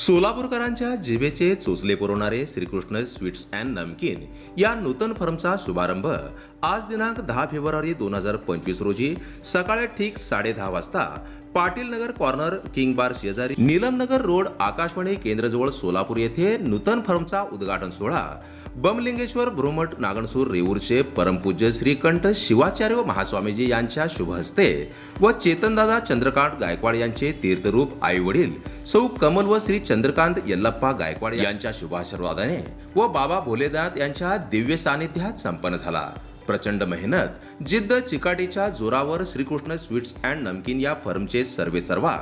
सोलापूरकरांच्या जिभेचे चोचले पुरवणारे Shrikrishna sweets and नमकीन या नूतन फर्मचा शुभारंभ आज दिनांक दहा फेब्रुवारी दोन हजार पंचवीस रोजी सकाळी ठीक साडेदहा वाजता Patil Nagar corner king bar शेजारी नीलमनगर रोड आकाशवाणी केंद्रजवळ सोलापूर येथे नूतन फर्मचा उद्घाटन सोहळा. बमलिंगेश्वर ब्रोमट नागणसूर रेऊरचे परमपूज्य श्रीकंठ शिवाचार्य महास्वामीजी यांच्या शुभ हस्ते व चेतनदादा चंद्रकांत गायकवाड यांचे तीर्थरूप आई वडील सौ कमल व श्री चंद्रकांत यल्लप्पा गायकवाड यांच्या शुभाशीर्वादाने व बाबा भोलेदात यांच्या दिव्य सानिध्यात संपन्न झाला. प्रचंड मेहनत जिद्द चिकाटीच्या जोरावर श्रीकृष्ण स्वीट्स अँड नमकीन या फर्मचे सर्वे सर्वा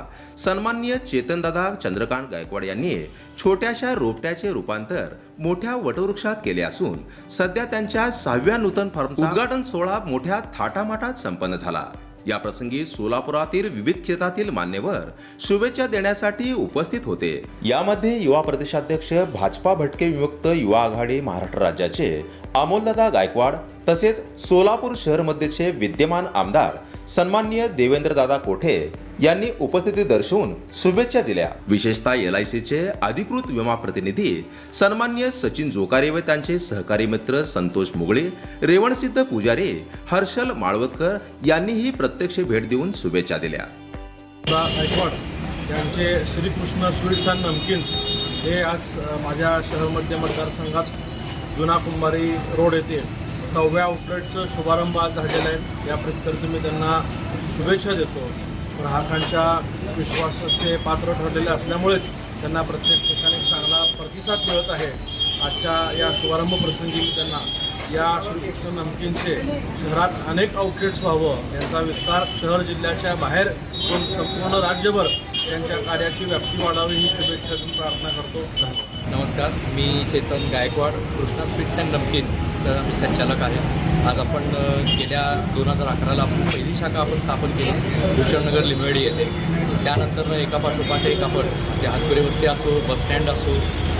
सन्माननीय चेतनदादा चंद्रकांत गायकवाड यांनी छोट्याशा रोपट्याचे रूपांतर मोठ्या वटवृक्षात केले असून सध्या त्यांच्या सहाव्या नूतन फर्मचा उद्घाटन सोहळा मोठ्या थाटामाटात संपन्न झाला. या प्रसंगी सोलापुरातील विविध क्षेत्रातील मान्यवर शुभेच्छा देण्यासाठी उपस्थित होते. यामध्ये युवा प्रदेशाध्यक्ष भाजपा भटके विमुक्त युवा आघाडी महाराष्ट्र राज्याचे अमोलदादा गायकवाड तसेच सोलापूर शहरमध्येचे विद्यमान आमदार सन्माननीय देवेंद्रदादा कोठे यांनी उपस्थिती दर्शवून शुभेच्छा दिल्या. विशेषतः एल आय सीचे अधिकृत विमा प्रतिनिधी सन्माननीय सचिन जोकारे व त्यांचे सहकारी मित्र संतोष मुगळे रेवणसिद्ध पुजारी हर्षल माळवतकर यांनीही प्रत्यक्ष भेट देऊन शुभेच्छा दिल्या. गायकवाड यांचे श्रीकृष्ण स्वीट्स अँड नमकिन्स हे आज माझ्या शहरमध्ये मतदारसंघात जुना कुंभारी रोड येथे सहाव्या आउटलेटचं शुभारंभ आज झालेला आहे. या प्रत्यर्थ मी त्यांना शुभेच्छा देतो. ग्राहकांच्या विश्वासाचे पात्र ठरलेले असल्यामुळेच त्यांना प्रत्येक ठिकाणी चांगला प्रतिसाद मिळत आहे. आजच्या या शुभारंभ प्रसंगी मी त्यांना या श्रीकृष्ण नमकीनचे शहरात अनेक आउटलेट्स व्हावं यांचा विस्तार शहर जिल्ह्याच्या बाहेर संपूर्ण राज्यभर त्यांच्या कार्याची व्याप्ती वाढावी ही शुभेच्छा प्रार्थना करतो. धन्यवाद. नमस्कार मी चेतन गायकवाड कृष्णा स्वीट्स अँड नमकीनचं मी संचालक आहे. आज आपण गेल्या दोन हजार अकराला आपण पहिली शाखा आपण स्थापन केली भूषणनगर लिंबेडी येथे. त्यानंतर एका पाठोपाठ एक आपण ते हातपुरे वस्ती असो बसस्टँड असो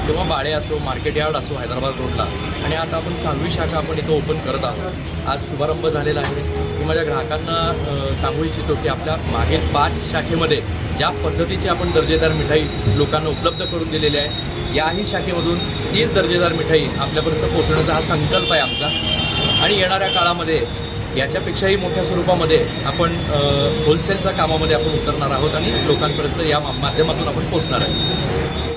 किंवा बाळे असो मार्केट यार्ड असो हैदराबाद रोडला. आणि आता आपण सहावी शाखा आपण इथं ओपन करत आहोत. आज शुभारंभ झालेला आहे. मी माझ्या ग्राहकांना सांगू इच्छितो की आपल्या मागील पाच शाखेमध्ये ज्या पद्धतीची आपण दर्जेदार मिठाई लोकांना उपलब्ध करून दिलेली आहे याही शाखेमधून तीच दर्जेदार मिठाई आपल्यापर्यंत पोहोचण्याचा हा संकल्प आहे आमचा. आणि येणाऱ्या काळामध्ये याच्यापेक्षाही मोठ्या स्वरूपामध्ये आपण होलसेलच्या कामामध्ये आपण उतरणार आहोत आणि लोकांपर्यंत या माध्यमातून आपण पोहोचणार आहे